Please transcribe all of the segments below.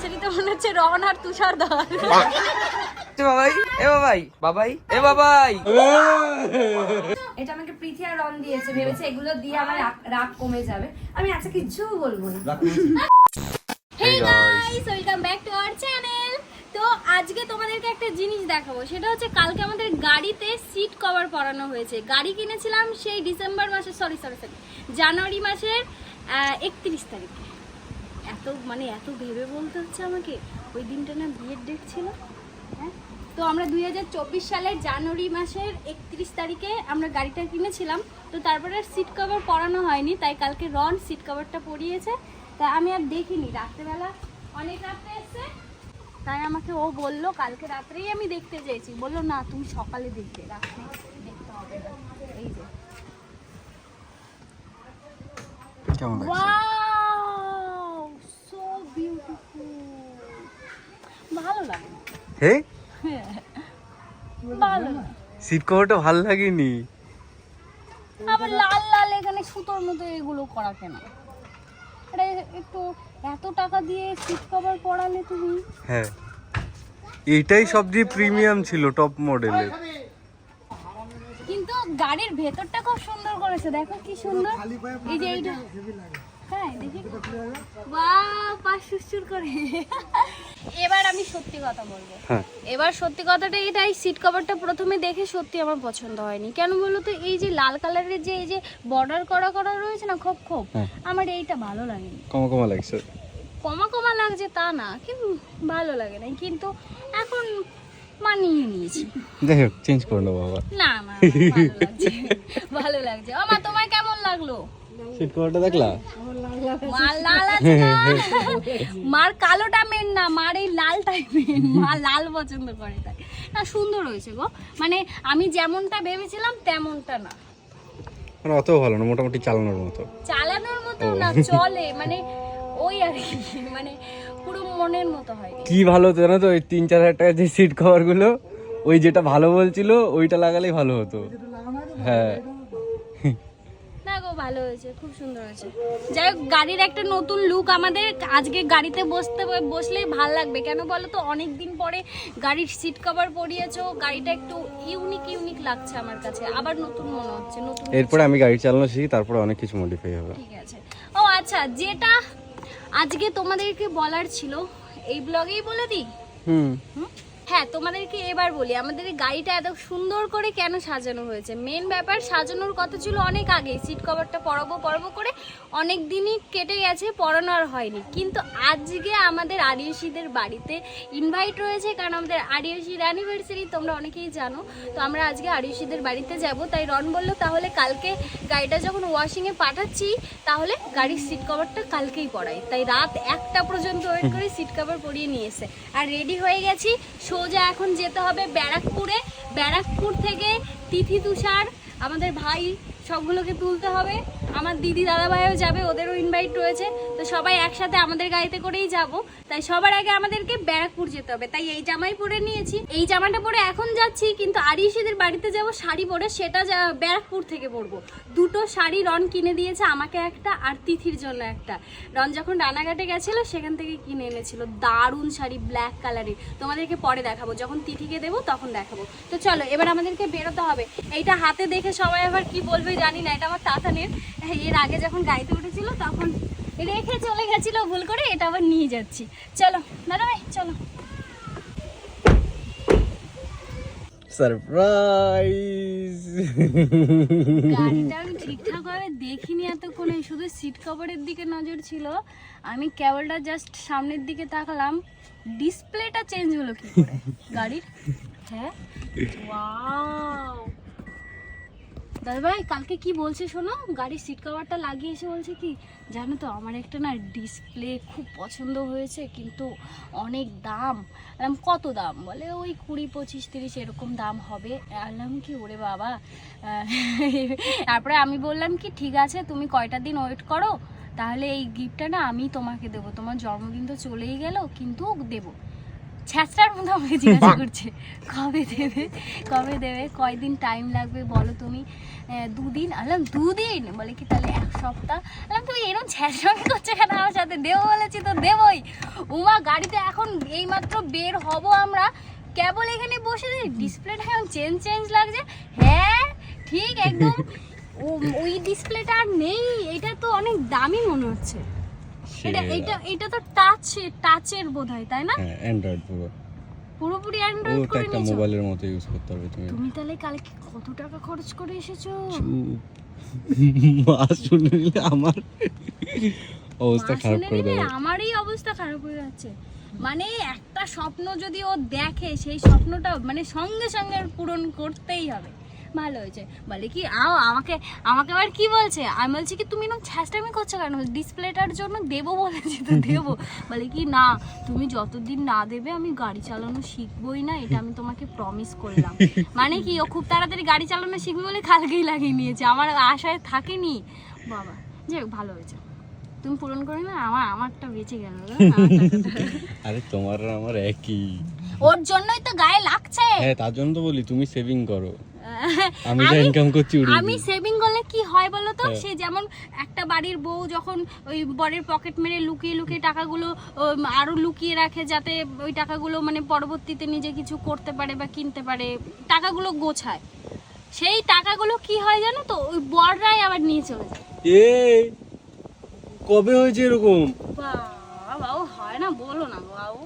অ্যানিভার্সারিতে মনে হচ্ছে রন আর তুষার ধর বাবাই এ বাবাই বাবাই এ বাবাই। এটা আমাকে প্রীতি আর রন দিয়েছে ভেবেছে এগুলো দিয়ে আমার রাগ- কমে যাবে। আমি আচ্ছা কিচ্ছু বলব না। Hey guys welcome back to our channel তো আজকে তোমাদেরকে একটা জিনিস দেখাবো সেটা হচ্ছে কালকে আমাদের গাড়িতে সিট কভার পরানো হয়েছে। গাড়ি কিনেছিলাম সেই ডিসেম্বর মাসের সরি সরি সরি জানুয়ারি মাসের একত্রিশ তারিখে। মানে এত ভেবে বলতে হচ্ছে আমাকে? ওই দিনটা না বিয়ের ডেট ছিল। হ্যাঁ? তো আমরা দুই সালের জানুয়ারি মাসের একত্রিশ তারিখে আমরা গাড়িটা কিনেছিলাম। তো তারপরে সিট কভার পরানো হয়নি তাই কালকে রন সিট কভারটা পরিয়েছে। তাই আমি আর দেখিনি। রাত্রেবেলা অনেক রাত্রে এসছে। তাই আমাকে ও বলল কালকে রাত্রেই আমি দেখতে চেয়েছি। বলল না তুমি সকালে দেখবে। রাত্রে দেখতে হবে এই যে। কেমন লাগছে ওয়াও সো বিউটিফুল ভালো লাগে। হে? ভালো সিট কভারটা ভালো লাগেনি? আবার লাল লাল এখানে সুতোর মতো এগুলো করা কেন? এটা একটু এত টাকা দিয়ে সিট কভার পরালে তুমি? হ্যাঁ। এটাই সবচেয়ে প্রিমিয়াম ছিল টপ মডেলের। কিন্তু গাড়ির ভেতরটা খুব সুন্দর করেছে দেখো কি সুন্দর। এই যে এইটা। হ্যাঁ দেখি। বাহ পা সুসুর করে। এবার আমি সত্যি কথা বলব। হ্যাঁ। এবার সত্যি কথাটা এটাই সিট কভারটা প্রথমে দেখে সত্যি আমার পছন্দ হয়নি। কেন বলো তো এই যে লাল কালারের যে এই যে বর্ডার করা করা রয়েছে না খোপ খোপ হ্যাঁ। আমার এইটা ভালো লাগেনি। কমা কমা লাগছে। কমা কমা লাগছে তা না কিন্তু ভালো লাগে না কিন্তু এখন মানিয়ে নিয়েছি। যাই হোক চেঞ্জ করে নেব আবার। না না ভালো লাগছে মা তোমার কেমন লাগল? সিট কভারটা দেখলা? মার লাল আছে না মার কালোটা মেন না মার এই লালটাই মেন মা লাল পছন্দ করে তাই। না সুন্দর হয়েছে গো। মানে আমি যেমনটা ভেবেছিলাম তেমনটা না। মানে অত ভালো না মোটামুটি চালানোর মতো। চালানোর মতো না চলে। মানে ওই আর কি মানে পুরো মনের মতো হয়নি কি ভালো হতো জানো তো ওই তিন চার হাজার টাকার যে সিট কভারগুলো ওই যেটা ভালো বলছিল ওইটা লাগালেই ভালো হতো। হ্যাঁ। না গো ভালো হয়েছে খুব সুন্দর হয়েছে। যাই হোক গাড়ির একটা নতুন লুক আমাদের আজকে গাড়িতে বসতে বসলেই ভালো লাগবে। কেন বলো তো অনেক দিন পরে গাড়ির সিট কভার পরিয়েছো গাড়িটা একটু ইউনিক ইউনিক লাগছে আমার কাছে। আবার নতুন মনে হচ্ছে নতুন এরপরে আমি গাড়ি চালানো শিখি তারপরে অনেক কিছু মডিফাই হবে। ঠিক আছে। ও আচ্ছা যেটা আজকে তোমাদেরকে বলার ছিল এই ব্লগেই বলে দিই? হুম। হুম? হ্যাঁ তোমাদেরকে এবার বলি, আমাদের গাড়িটা এত সুন্দর করে কেন সাজানো হয়েছে? মেন ব্যাপার, সাজানোর কথা ছিল অনেক আগে সিট কভারটা পরাবো পরাবো করে অনেক দিনই কেটে গেছে, পরানো আর হয়নি। কিন্তু আজকে আমাদের আরিয়সীদের বাড়িতে ইনভাইট রয়েছে, কারণ আমাদের আরিয়সীর অ্যানিভার্সারি তোমরা অনেকেই জানো। তো আমরা আজকে আরিয়সীদের বাড়িতে যাব। তাই রন বলল, তাহলে কালকে গাড়িটা যখন ওয়াশিংয়ে পাঠাচ্ছি, তাহলে গাড়ির সিট কভারটা কালকেই পরাই। তাই রাত একটা পর্যন্ত ওয়েট করে সিট কভার পরিয়ে নিয়ে এসে। আর রেডি হয়ে গেছি সোজা এখন যেতে হবে ব্যারাকপুরে। ব্যারাকপুর থেকে তিথি তুষার আমাদের ভাই সবগুলোকে তুলতে হবে। আমার দিদি দাদা ভাইও যাবে, ওদেরও ইনভাইট রয়েছে। তো সবাই একসাথে আমাদের গাড়িতে করেই যাব। তাই সবার আগে আমাদেরকে ব্যারাকপুর যেতে হবে। তাই এই জামাই পরে নিয়েছি। এই জামাটা পরে এখন যাচ্ছি, কিন্তু আরিশিদের বাড়িতে যাব, শাড়ি পরে সেটা ব্যারাকপুর থেকে পরবো। দুটো শাড়ি রন কিনে দিয়েছে আমাকে একটা আর তিথির জন্য একটা। রন যখন রানাঘাটে গেছিল, সেখান থেকে কিনে এনেছিল। দারুণ শাড়ি ব্ল্যাক কালারের তোমাদেরকে পরে দেখাবো। যখন তিথিকে দেবো, তখন দেখাবো। তো চলো, এবার আমাদেরকে বেরোতে হবে। এইটা হাতে দেখে সবাই আবার কি বলবে জানি না এটা আমার তাতানের। এর আগে যখন গাড়িতে উঠেছিল তখন রেখে চলে গেছিল ভুল করে এটা আবার নিয়ে যাচ্ছি। চলো দাদা ভাই চলো। সারপ্রাইজ গাড়িটা আমি ঠিকঠাক ভাবে দেখিনি এতক্ষণে শুধু সিট কভারের দিকে নজর ছিল। আমি কেবলটা জাস্ট সামনের দিকে তাকালাম। ডিসপ্লেটা চেঞ্জ হলো কি করে? গাড়ির? হ্যাঁ? ওয়াও! দাদা ভাই কালকে কি বলছে শোনো? গাড়ির সিট কভারটা লাগিয়ে এসে বলছে কি? জানো তো, আমার একটা না ডিসপ্লে খুব পছন্দ হয়েছে, কিন্তু অনেক দাম। আলাম কত দাম? বলে ওই কুড়ি, পঁচিশ, তিরিশ এরকম দাম হবে। আলাম কি, ওরে বাবা। তারপরে আমি বললাম কি, ঠিক আছে, তুমি কয়টা দিন ওয়েট করো? তাহলে এই গিফটটা না আমি তোমাকে দেবো। তোমার জন্মদিন তো চলেই গেল, কিন্তু দেবো। ছ্যাঁচড়ার মতো আমাকে জিজ্ঞাসা করছে কবে দেবে? কবে দেবে? কয়দিন টাইম লাগবে? বলো তুমি দুদিন? আলাম দুদিন? বলে কি তাহলে এক সপ্তাহ? আলাম তুমি এরকম ছ্যাঁচড়ামি করছ কেন আমার সাথে? দেবো বলেছি তো দেবই। উমা গাড়িতে এখন এইমাত্র বের হব আমরা। কেবল এখানে বসে ডিসপ্লেটা এখন চেঞ্জ চেঞ্জ লাগছে? হ্যাঁ ঠিক একদম। ওই ডিসপ্লেটা আর নেই। এটা তো অনেক দামি মনে হচ্ছে। এটা এটা এটা তো টাচ টাচের বোধ তাই না? হ্যাঁ অ্যান্ড্রয়েড পুরো। পুরোপুরি ও অ্যান্ড্রয়েড করে একটা মোবাইলের মতো ইউজ করতে পারবে তুমি। তুমি তাহলে কালকে কত টাকা খরচ করে এসেছ? মা শুনে নিলে আমার অবস্থা খারাপ শুনে করে দেবে। আমারই অবস্থা খারাপ হয়ে যাচ্ছে। মানে একটা স্বপ্ন যদি ও দেখে সেই স্বপ্নটা মানে সঙ্গে সঙ্গে পূরণ করতেই হবে। ভালো হয়েছে। বলে কি আও আমাকে আমাকে আবার কি বলছে? আমি বলছি কি তুমি এরকম ছ্যাঁচটামি করছ কেন? ডিসপ্লেটার জন্য দেবো বলেছি তো দেবো। বলে কি না তুমি যতদিন না দেবে আমি গাড়ি চালানো শিখবই না এটা আমি তোমাকে প্রমিস করলাম। মানে কি ও খুব তাড়াতাড়ি গাড়ি চালানো শিখবে বলে কালকেই লাগিয়ে নিয়েছে। আমার আশায় থাকেনি। বাবা যাই হোক, ভালো হয়েছে। তুমি পূরণ করে না আমার আমারটা বেঁচে গেল। আরে তোমার আমার একই। ওর জন্যই তো গায়ে লাগছে। হ্যাঁ তার জন্য তো বলি তুমি সেভিং করো। আমি যা ইনকাম করছি আমি সেভিং করলে কি হয় বলো তো? হ্যাঁ। সে যেমন একটা বাড়ির বউ যখন ওই বরের পকেট মেরে লুকিয়ে লুকিয়ে টাকাগুলো আরও লুকিয়ে রাখে যাতে ওই টাকাগুলো মানে পরবর্তীতে নিজে কিছু করতে পারে বা কিনতে পারে টাকাগুলো গোছায়। সেই টাকাগুলো কি হয় জানো তো? ওই বররাই আবার নিয়ে চলে যায়। এ কবে হয়েছে এরকম? বাবা ও হয় না বলো না বাবু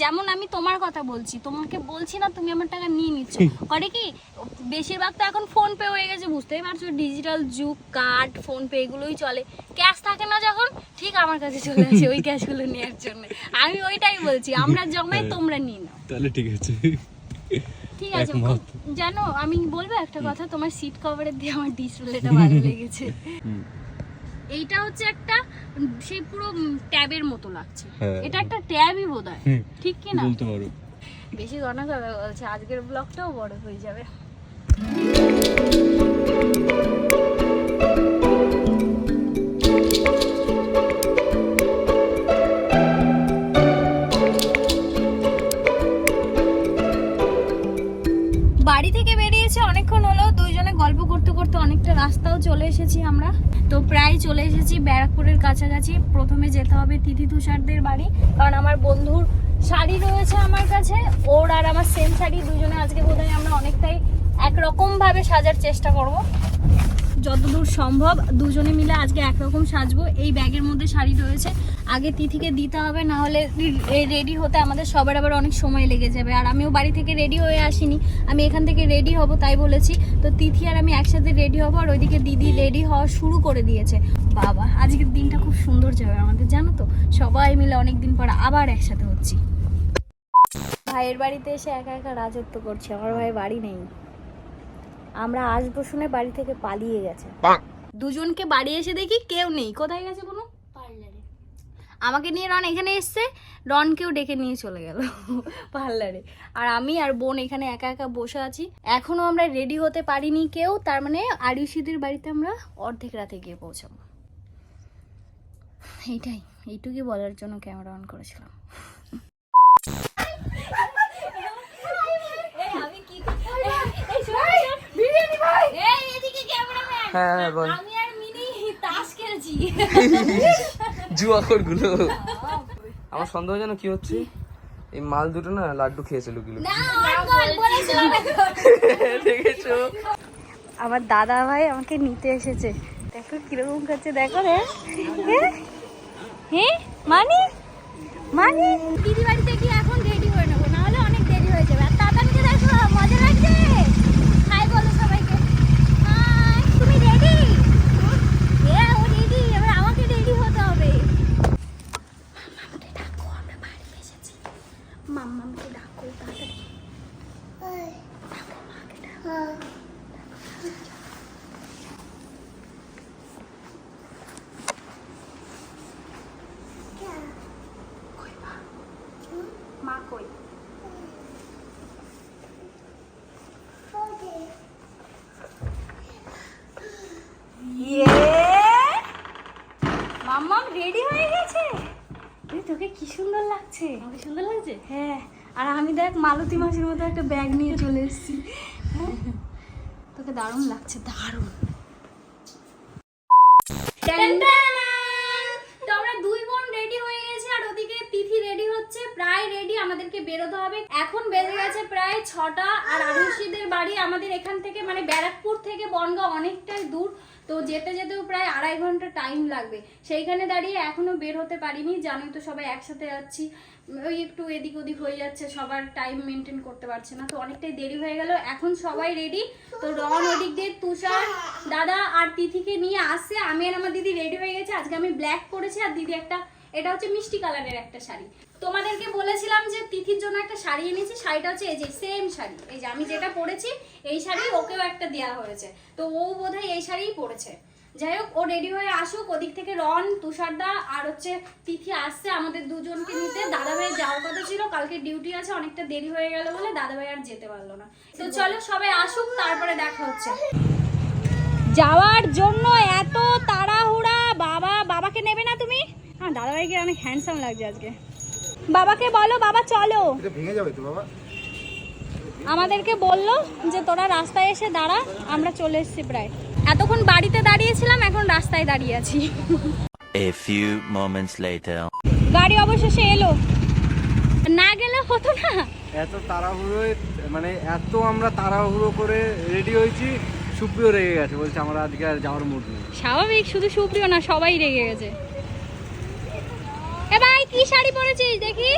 যেমন আমি তোমার কথা বলছি তোমাকে বলছি না তুমি আমার টাকা নিয়ে নিচ্ছ। করে কি? বেশিরভাগ তো এখন ফোন পে হয়ে গেছে বুঝতেই পারছ? ডিজিটাল যুগ কার্ড ফোন পে এগুলোই চলে। ক্যাশ থাকে না যখন ঠিক আমার কাছে চলে আসে ওই ক্যাশগুলো নেওয়ার জন্য। আমি ওইটাই বলছি আমরা জমাই তোমরা নিয়ে নাও। তাহলে ঠিক আছে। ঠিক আছে। জানো আমি বলব একটা কথা তোমার সিট কভারের দিয়ে আমার ডিসপ্লেটা ভালো লেগেছে। এইটা হচ্ছে একটা সেই পুরো ট্যাবের মতো লাগছে। হ্যাঁ। এটা একটা ট্যাবই বোধ হয় ঠিক কি না? বলতে পারো? বেশি গণা বলছে। আজকের ব্লগটাও বড় হয়ে যাবে। গল্প করতে করতে অনেকটা রাস্তাও চলে এসেছি আমরা। তো প্রায় চলে এসেছি ব্যারাকপুরের কাছাকাছি। প্রথমে যেতে হবে তিথি তুষারদের বাড়ি, কারণ আমার বন্ধুর শাড়ি রয়েছে আমার কাছে। ওর আর আমার সেম শাড়ি, দুজনে আজকে বোধহয় আমরা অনেকটাই একরকমভাবে সাজার চেষ্টা করব। যতদূর সম্ভব দুজনে মিলে আজকে একরকম সাজবো। এই ব্যাগের মধ্যে শাড়ি রয়েছে। আগে তিথিকে দিতে হবে, না হলে রেডি হতে আমাদের সবার আবার অনেক সময় লেগে যাবে। আর আমিও বাড়ি থেকে রেডি হয়ে আসিনি। আমি এখান থেকে রেডি হব তাই বলেছি। তো তিথি আর আমি একসাথে রেডি হব, আর ওইদিকে দিদি রেডি হওয়া শুরু করে দিয়েছে। বাবা, আজকের দিনটা খুব সুন্দর যাবে আমাদের, জানো তো? সবাই মিলে অনেক দিন পর আবার একসাথে হচ্ছি। ভাইয়ের বাড়িতে এসে একা একা রাজত্ব করছি, আমার ভাই বাড়ি নেই। আমরা আসব শুনে বাড়ি থেকে পালিয়ে গেছে। দুজনকে বাড়ি এসে দেখি কেউ নেই। কোথায় গেছে কোনো? পার্লারে। আমাকে নিয়ে রন এখানে এসছে রনকেও ডেকে নিয়ে চলে গেল পার্লারে। আর আমি আর বোন এখানে একা একা বসে আছি। এখনও আমরা রেডি হতে পারিনি কেউ তার মানে আরিউসিদের বাড়িতে আমরা অর্ধেক রাতে গিয়ে পৌঁছাবো। এইটাই এইটুকুই বলার জন্য ক্যামেরা অন করেছিলাম। হ্যাঁ বল। আমি আর মিনি তাস খেলছি। জুয়াখোরগুলো আমার সন্দেহ জানো কি হচ্ছে? এই মাল দুটো না লাড্ডু খেয়েছে লুকি লুকি দেখেছ? আমার দাদা ভাই আমাকে নিতে এসেছে। দেখো কীরকম করছে দেখো রে। হ্যাঁ মানে? মানে? দিদি বাড়িতে গিয়ে এখন রেডি হয়ে নেব নাহলে অনেক দেরি হয়ে যাবে আর তাতানকে দেখো মজা লাগছে হাই বলো সবাইকে হাই তুমি রেডি হ্যাঁ ও রেডি এবার আমাকে রেডি হতে হবে মাম্মামকে ডাকো আমরা বাড়ি এসেছি মাম্মামকে ডাকো তাড়াতাড়ি ডাকো মাকে ডাকো মা কই মাম্মাম রেডি হয়ে গেছে এই তোকে কি সুন্দর লাগছে আমাকে সুন্দর লাগছে হ্যাঁ আর আমি দেখ মালতী মাসির মতো একটা ব্যাগ নিয়ে চলে এসেছি। তোকে দারুণ লাগছে, দারুণ। দুই বোন রেডি হয়ে আর ওদিকে তিথি রেডি হচ্ছে, প্রায় রেডি আমাদেরকে বেরোতে হবে। এখন গেছে প্রায় ছটা, আর আরুষিদের বাড়ি আমাদের এখান থেকে মানে ব্যারাকপুর থেকে বনগাঁ অনেকটাই দূর। তো যেতে যেতেও প্রায় আড়াই ঘণ্টা টাইম লাগবে। সেইখানে দাঁড়িয়ে এখনও বের হতে পারিনি, জানোই তো সবাই একসাথে যাচ্ছি ওই একটু এদিক ওদিক হয়ে যাচ্ছে, সবার টাইম মেনটেন করতে পারছে না, তো অনেকটাই দেরি হয়ে গেল। এখন সবাই রেডি তো রন ওদিক দিয়ে তুষার, দাদা আর তিথিকে নিয়ে আসছে। আমি আর আমার দিদি রেডি হয়ে গেছে। আজকে আমি ব্ল্যাক করেছি আর দিদি একটা এটা হচ্ছে মিষ্টি কালারের একটা শাড়ি। তোমাদেরকে বলেছিলাম যে তিথির জন্য একটা শাড়ি এনেছি, শাড়িটা হচ্ছে এই যে সেম শাড়ি। এই যে আমি যেটা পরেছি, এই শাড়ি ওকেও একটা দেওয়া হয়েছে। তো ও বোধহয় এই শাড়িই পরেছে। যাই হোক, ও রেডি হয়ে আসুক, ওদিক থেকে রন, তুষারদা আর হচ্ছে তিথি আসছে আমাদের দুজনকে নিতে। দাদাভাই যাওয়ার কথা ছিল, কালকে ডিউটি আছে, অনেকটা দেরি হয়ে গেল বলে দাদাভাই আর যেতে পারল না। তো চলো সবাই আসুক, তারপরে দেখা হচ্ছে। যাওয়ার জন্য এত হ্যাঁ দাদাভাইকে অনেক হ্যান্ডসাম লাগছে আজকে। বাবাকে বলো বাবা চলো। ভেঙে যাবে তো বাবা? আমাদেরকে বলল যে তোরা রাস্তায় এসে দাঁড়া আমরা চলে এসেছি প্রায়। এতক্ষণ বাড়িতে দাঁড়িয়েছিলাম এখন রাস্তায় দাঁড়িয়ে আছি। A few moments later. গাড়ি অবশেষে এলো। না গেলে হতো না। এত তাড়াহুড়োয় মানে এত আমরা তাড়াহুড়ো করে রেডি হয়েছি সুপ্রিয় রেগে গেছে বলছে আমরা আজকে আর যাওয়ার মুড নেই। স্বাভাবিক শুধু সুপ্রিয় না সবাই রেগে গেছে। কি শাড়ি পরেছিস দেখি?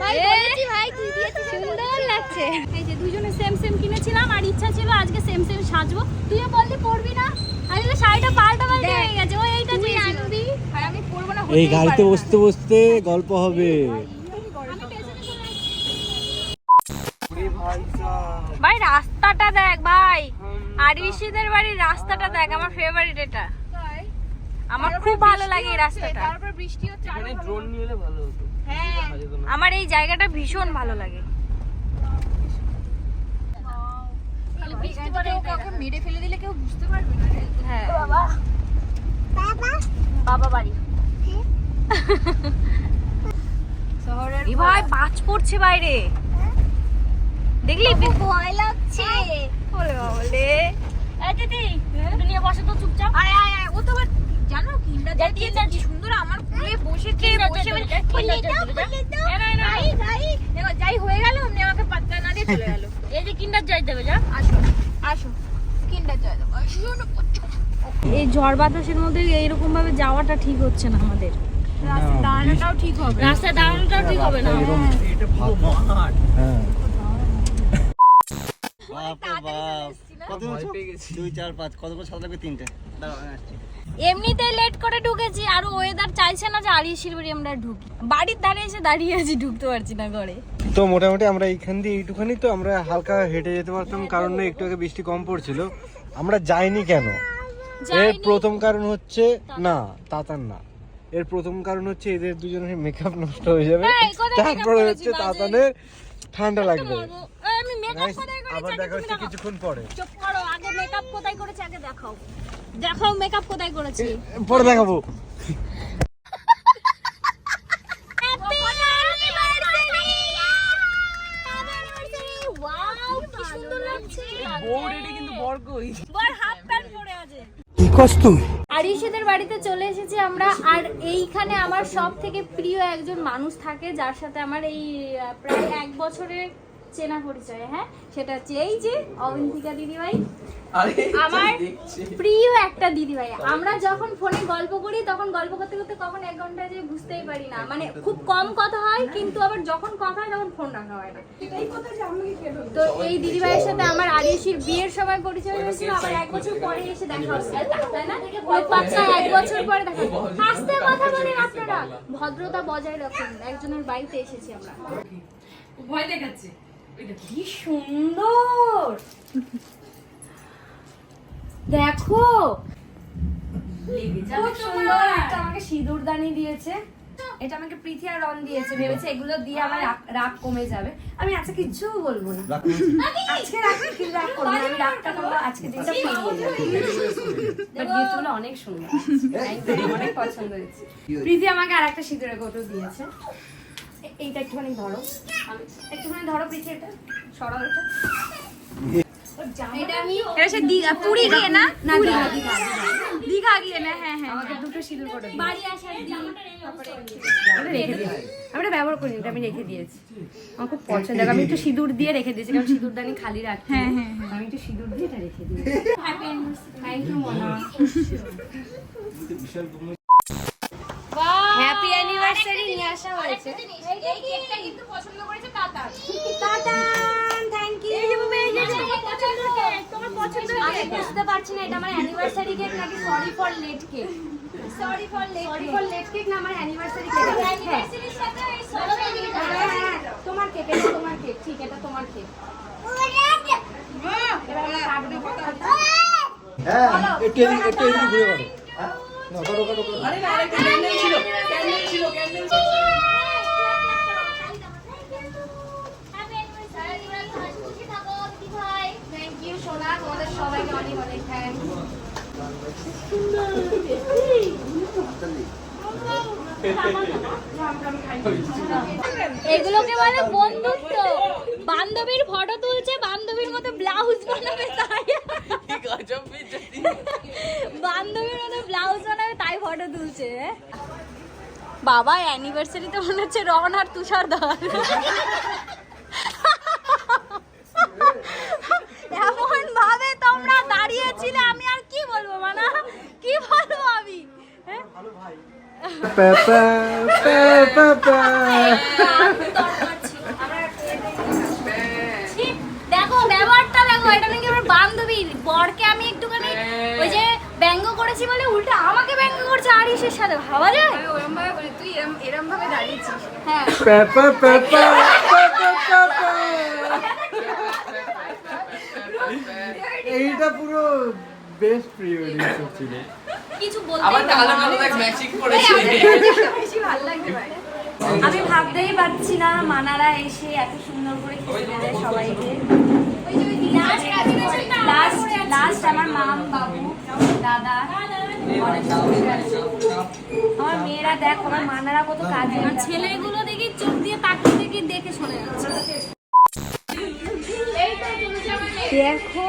ভাই বলেছি ভাই তুই দিয়েছিস সুন্দর লাগছে। এই যে দুজনে সেম সেম কিনেছিলাম আর ইচ্ছা ছিল আজকে সেম সেম সাজবো। তুইও বললি পরবি না? আমি তো শাড়িটা পাল্টা পাল্টা হয়ে গেছে ও এইটা তুই আনবি। আর আমি পরবো না এই গাড়িতে বসতে বসতে গল্প হবে। ভাই রাস্তাটা দেখ ভাই। আরিশিদের বাড়ির রাস্তাটা দেখ আমার ফেভারিট এটা। আমার খুব ভালো লাগে এই রাস্তাটা। এখানে ড্রোন নিয়ে এলে ভালো হতো। না। আমার এই জায়গাটা ভীষণ ভালো লাগে। হ্যাঁ। বাবা। বাড়ি। ভাই বাজ পড়ছে বাইরে। দেখলি? ভয় লাগছে। এই দিদি নিয়ে বসে তো চুপচাপ। আয় আয় ও তো জানো কিন্ডার জয় দিয়েছে কি সুন্দর আমার কোলে বসে কে বসে দাও দাও। দেখো যাই হয়ে গেল আমাকে পাত্তা না দিয়ে চলে গেল। এই যে কিন্ডার জয় দেবে যা। আসো আসো কিন্ডার জয় দেবো। এই ঝড় বাতাসের মধ্যে এইরকম ভাবে যাওয়াটা ঠিক হচ্ছে না আমাদের। রাস্তায় দাঁড়ানোটাও ঠিক হবে। রাস্তায় দাঁড়ানোটাও ঠিক হবে না। হ্যাঁ। পেয়ে দুই চার পাঁচ। কত করে সাত লাগবে? তিনটে। এমনিতে লেট করে ঢুকেছি আর ওয়েদার চাইছে না যে আরিশির বাড়ি আমরা ঢুকি। বাড়ির ধারে এসে দাঁড়িয়ে আছি ঢুকতে পারছি না ঘরে। তো মোটামুটি আমরা এইখান দিয়ে এইটুখানি তো আমরা হালকা হেঁটে যেতে পারতাম কারণ না একটু আগে বৃষ্টি কম পড়ছিল। আমরা যাইনি কেন? এর প্রথম কারণ হচ্ছে না তাতার না। এর প্রথম কারণ হচ্ছে এদের দুজনের মেকআপ নষ্ট হয়ে যাবে। makeup তারপরে হচ্ছে? তাতানের ঠান্ডা লাগবে। আমি মেকআপ কোথায় করেছি? আবার দেখা হচ্ছে। কিছুক্ষণ পরে। চুপ করো আগে মেকআপ কোথায় করেছি আগে দেখাও। দেখাও মেকআপ কোথায় করেছি। পরে দেখাবো। হ্যাপি অ্যানিভার্সারি ওয়াও কি সুন্দর লাগছে। বউ রেডি কিন্তু বর কই বর হাফ প্যান্ট পরে আছে। কি কষ্ট আরিশিদের বাড়িতে চলে এসেছি আমরা আর এইখানে আমার সব থেকে প্রিয় একজন মানুষ থাকে যার সাথে আমার এই প্রায় এক বছরের চেনা পরিচয় হ্যাঁ? সেটা হচ্ছে এই যে অবন্তিকা দিদিভাই আরে আমার প্রিয় একটা দিদিভাই। আমরা যখন ফোনে গল্প করি তখন গল্প করতে করতে কখন এক ঘণ্টা যে বুঝতেই পারি না। মানে খুব কম কথা হয় কিন্তু আবার যখন কথা হয় তখন ফোন রাখা হয় না। তো এই দিদিভাইয়ের সাথে আমার আরিশির বিয়ের সময় পরিচয় হয়েছিল আবার এক বছর পরে এসে দেখা হচ্ছে তাই না পাঁচটা এক বছর পরে দেখা হচ্ছে। আস্তে কথা বলেন আপনারা ভদ্রতা বজায় রাখুন। একজনের বাড়িতে এসেছি আমরা। ভয় দেখাচ্ছে। কি সুন্দর। দেখো সুন্দর আমাকে সিঁদুর দানি দিয়েছে। এটা আমাকে প্রীতি আর রন দিয়েছে ভেবেছে এগুলো দিয়ে আমার রাগ- কমে যাবে। আমি আজকে কিচ্ছু বলব না। আজকে রাগ কিন্তু রাগ করব আমি রাগটা করব আজকে দিনটা গিফটগুলো অনেক সুন্দর। অনেক পছন্দ হয়েছে। প্রীতি আমাকে আর একটা সিঁদুরের কৌটো দিয়েছে। এইটা একটুখানি ধরো। একটুখানি ধরো পিছিয়ে এটা সরাও এটা। এটা আমি এটা দীঘা। পুরী না? না দীঘা দীঘা দীঘা। গিয়ে না? হ্যাঁ হ্যাঁ আমাকে দুটো সিঁদুর করে বাড়ি আসার দিন রেখে দিয়েছি আমি এটা ব্যবহার করিনি এটা আমি রেখে দিয়েছি। আমার খুব পছন্দ। আমি একটু সিঁদুর দিয়ে রেখে দিয়েছি কারণ সিঁদুরদানি খালি রাখি। হ্যাঁ হ্যাঁ আমি একটু সিঁদুর দিয়ে এটা রেখে দিয়েছি অ্যানিভার্সারি নিয়ে আসা হয়েছে। এই কেকটা কিন্তু পছন্দ করেছে কাকা টাটা থ্যাংক ইউ পছন্দের কেক তোমার পছন্দের আমি বুঝতে পারছি না এটা আমার অ্যানিভার্সারি কেক নাকি sorry for late cake sorry for late sorry for late cake না আমার অ্যানিভার্সারি কেক হ্যাঁ অ্যানিভার্সারির সাথে এই সরি হ্যাঁ, তোমার কেক এটা তোমার কেক ঠিক এটা তোমার কেক হ্যাঁ একটু একটু ঘুরে সবাইকে অনেক অনেক থ্যাংক এগুলোকে বলে বন্ধুত্ব। বান্ধবীর ফটো তুলছে, বান্ধবীর মতো ব্লাউজ বানাবে, তাই। বান্ধবীর মতো ব্লাউজ বানাবে, তাই ফটো তুলছে বাবা অ্যানিভার্সারিতে মনে হচ্ছে রন আর তুষার ধর এমন ভাবে তোমরা দাঁড়িয়েছিলে আমি আর কি বলব, মানা? কি বলব আমি? হ্যাঁ? দেখো ব্যবহারটা দেখো এটা নাকি আমার বান্ধবীর বরকে আমি একটুখানি ওই যে ব্যঙ্গ করেছি বলে উল্টো আমাকে ব্যঙ্গ করছে আরিসের সাথে ভাবা যায় ওরম ভাবে বলি তুই এরম এরম ভাবে দাঁড়িয়েছিস হ্যাঁ। এইটা পুরো বেস্ট প্রি ওয়েডিং শুট ছিল কিছু আবার কালো কালো দেখ ম্যাচিং করেছে। বেশি ভালো লাগবে ভাই আমি ভাবতেই পারছি না মানারা এসে এত সুন্দর করে খেতে দেয় সবাইকে। লাস্ট লাস্ট আমার মাম বাবু দাদা আছে। আমার মেয়েরা দেখ আমার মানারা কত কাজে আর ছেলেগুলো দেখি চোখ দিয়ে তাকিয়ে দেখি দেখে চলে যাচ্ছে। দেখো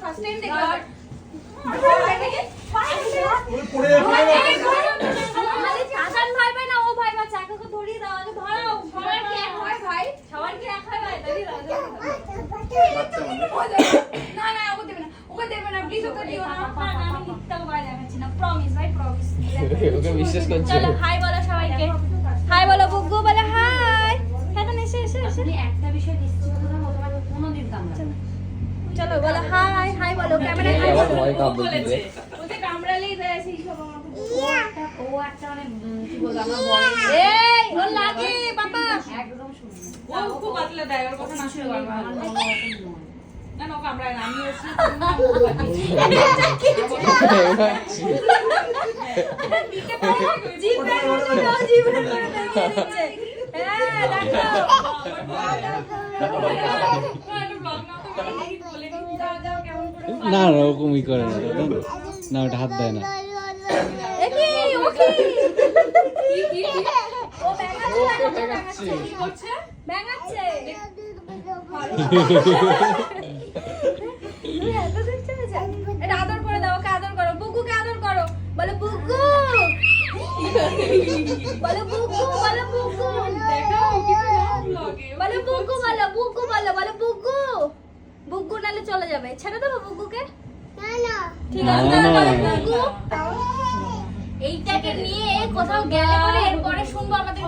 বিশ্বাস করছে। চলো হাই বলো সবাইকে। হাই বলো বুগ্গু বলে হাই এখন এসে এসে এসে। একটা বিষয় নিশ্চিত কোনোদিন। চলো বলো হাই হাই বলো ক্যামেরা হাই আবার ভয় কাঁপবে দিবে। ওকে কামড়ালেই দেয় সেই সব আমাকে ও একটা মানে কি বলব আমার বরের এই ওর লাগে বাবা। একদম শুনবে ও খুব পাতলা দেয় ওর কথা না শুনে পারবে আমার হয় নয়। না। না কামড়ায় না আমি এসে জিভে করে দাও জিভে করে দাও হ্যাঁ দেখো না না ওরকমই করে না না ওটা হাত দেয় না। আদর করে দাও আদর করো। বুকুকে আদর করো। বলো বুকু! বলো বুকু বলো বুকু! বলো বুকু বলো বুকু! বলো বলো বুকু বুকু নালে চলে যাবে। ছেড়ে দেবো বুকুকে? ঠিক না, না। তাহলে বলো বুকু। এইটাকে নিয়ে কোথাও গেলে পরে এরপরে শুনব আমাদের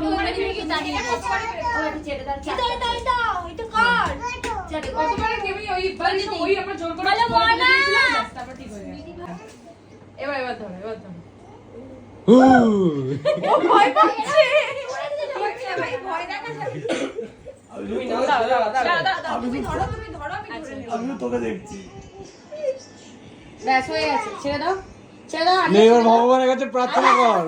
দাও এটা কর। ওই ওই আমরা জোর করে বলো মনা তারপর ঠিক হয়ে এবার এবার ধরো এবার ধরো। হু। ব্যাস হয়ে গেছে। ছেড়ে দাও। ছেড়ে দাও নে এবার ভগবানের কাছে প্রার্থনা কর।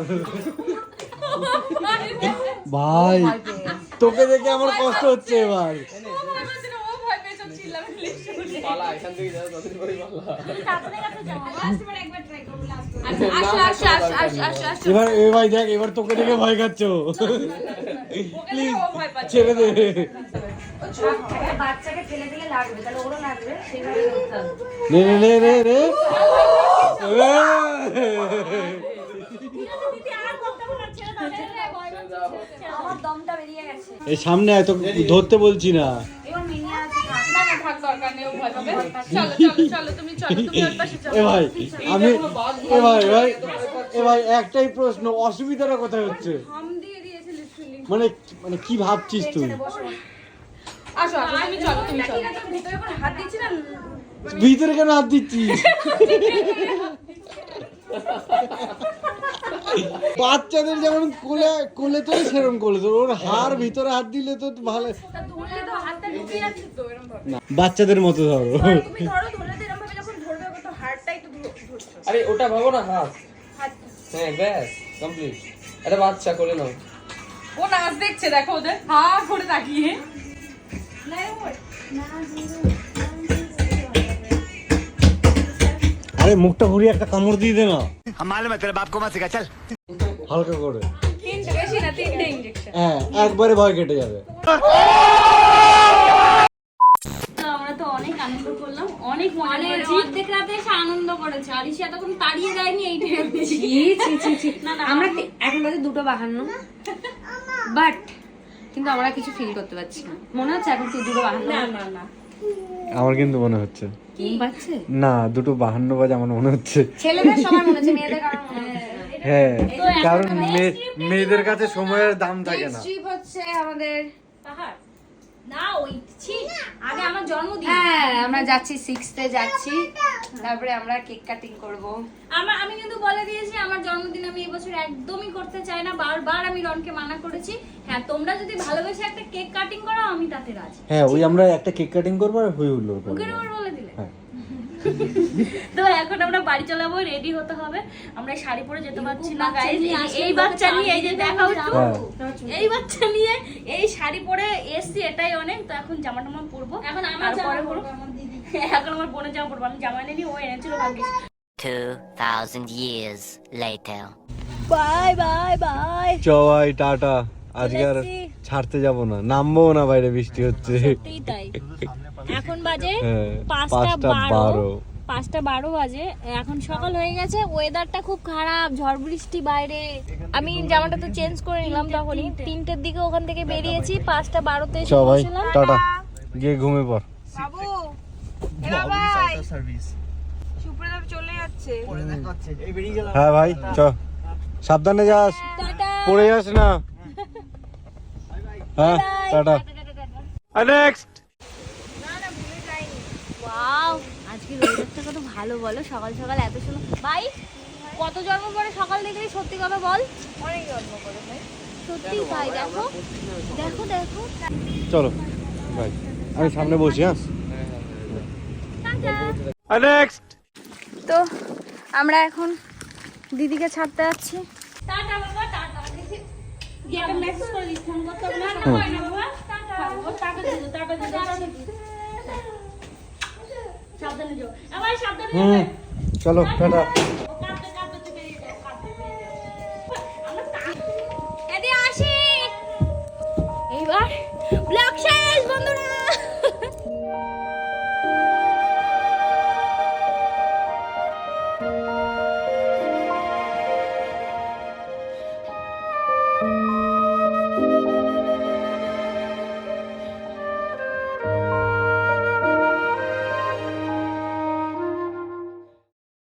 ভাই তোকে দেখে আমার কষ্ট হচ্ছে এবার। এ ভাই দেখ এবার তোকে দেখে ভয় খাচ্ছ। প্লিজ ছেড়ে দে। বাচ্চাকে ফেলে দিলে লাগবে তাহলে ওরও লাগবে সেইভাবে করতে হবে। নে নে নে নে নে। আমার দমটা বেরিয়ে গেছে। এই সামনে আয় তো ধরতে বলছি না। এবার মিনিয়া আছে। থাক। না না থাক দরকার নেই ও ভয় পাবে চলো চলো চলো তুমি চলো তুমি ওর পাশে চলো এ ভাই আমি এ ভাই ভাই এ ভাই একটাই প্রশ্ন অসুবিধাটা কোথায় হচ্ছে? হাম দিয়ে দিয়েছে লিটারালি মানে মানে কি ভাবছিস তুই? আসো আসো তুমি চলো তুমি চলো। আমি ভিতরে হাত দিচ্ছি না? ভিতরে কেন হাত দিচ্ছিস বাচ্চাদের যেমন কোলে কোলে তোর সেরকম কোলে তোর ওর হার ভিতরে হাত দিলে তো ভালো। তো তো বাচ্চাদের মতো ধরো। তুমি ধরো ধরলে তো এরকম ভাবে যখন ধরবে ওকে তো হাড়টাই তো ধর- ধরছো। আরে ওটা ভাবো না হাত। হ্যাঁ ব্যাস কমপ্লিট এটা বাচ্চা করে নাও। ও নাচ দেখছে দেখো ওদের। হা করে তাকিয়ে। আরে মুখটা ঘুরিয়ে একটা কামড় দিয়ে দে না। মালুম তোর বাপ কো মা চল হালকা করে। হ্যাঁ, একবারে ভয় কেটে যাবে। অনেক আনন্দ করলাম অনেক আনন্দ করেছে। আমরা এখন দুটো বাহান্ন। বাট কিন্তু আমরা কিছু ফিল করতে পারছি না। মনে হচ্ছে এখন তুই দুটো বাহান্ন না না না। আমার কিন্তু মনে হচ্ছে। ঘুম পাচ্ছে না দুটো বাহান্ন বাজে আমার মনে হচ্ছে। ছেলেদের সময় মনে হচ্ছে মেয়েদের কারণ মনে হচ্ছে হ্যাঁ কারণ মেয়ে- মেয়েদের কাছে সময়ের দাম থাকে না। ট্রিপ হচ্ছে আমাদের। পাহাড়। না ওই ছি আগে আমার জন্মদিন। হ্যাঁ আমরা যাচ্ছি সিক্সথে যাচ্ছি। তারপরে আমরা কেক কাটিং করব। আমার আমি কিন্তু বলে দিয়েছি আমার জন্মদিন আমি এবছর একদমই করতে চাই না বারবার আমি রনকে মানা করেছি। হ্যাঁ তোমরা যদি ভালোবেসে একটা কেক কাটিং করো আমি তাতে রাজি। হ্যাঁ ওই আমরা একটা কেক কাটিং করব আর হই হুল্লোড় করব। মুখের উপর বলে দিলে। হ্যাঁ। তো এখন আমরা বাড়ি চলাবো রেডি হতে হবে। আমরা শাড়ি পরে যেতে পারছি না। নিয়ে এই- বাচ্চা নিয়ে এই যে দেখাও একটু হ্যাঁ। এই বাচ্চা নিয়ে এই শাড়ি পরে এসছি এটাই অনেক। তো এখন জামা টামা পরবো এখন আমার জামা পরবো। এখন আমার বোনের জামা পরবো। আমি জামা এনেনি ও এনেছিল ভাগ্যিস। 2,000 years later. Bye bye bye চওয়াই tata. আজকে আর ছাড়তে যাব না। নামবো না বাইরে বৃষ্টি হচ্ছে। এখন বাজে হ্যাঁ, পাঁচটা বারো। পাঁচটা বারো বাজে। এখন সকাল হয়ে গেছে ওয়েদারটা খুব খারাপ ঝড় বৃষ্টি বাইরে। আমি জামাটা তো চেঞ্জ করে নিলাম তখনই। তিনটের দিকে ওখান থেকে বেরিয়েছি পাঁচটা বারোতে পৌঁছলাম টাটা। গিয়ে ঘুমে পড়। সার্ভিস। এই বেরিয়ে হ্যাঁ ভাই চ। সাবধানে যাস। পড়ে যাস না। হ্যাঁ টাটা। নেক্সট আজকে কত ভালো বলো। সকাল সকাল এত সুন্দর। ভাই কত জন্ম পরে সকাল দেখলি? সত্যি কথা বল। অনেক জন্ম করে সত্যি ভাই দেখো। দেখো দেখো। চলো ভাই। আমি সামনে বসি হ্যাঁ? তো আমরা এখন দিদিকে ছাড়তে যাচ্ছি। চলো টাটা।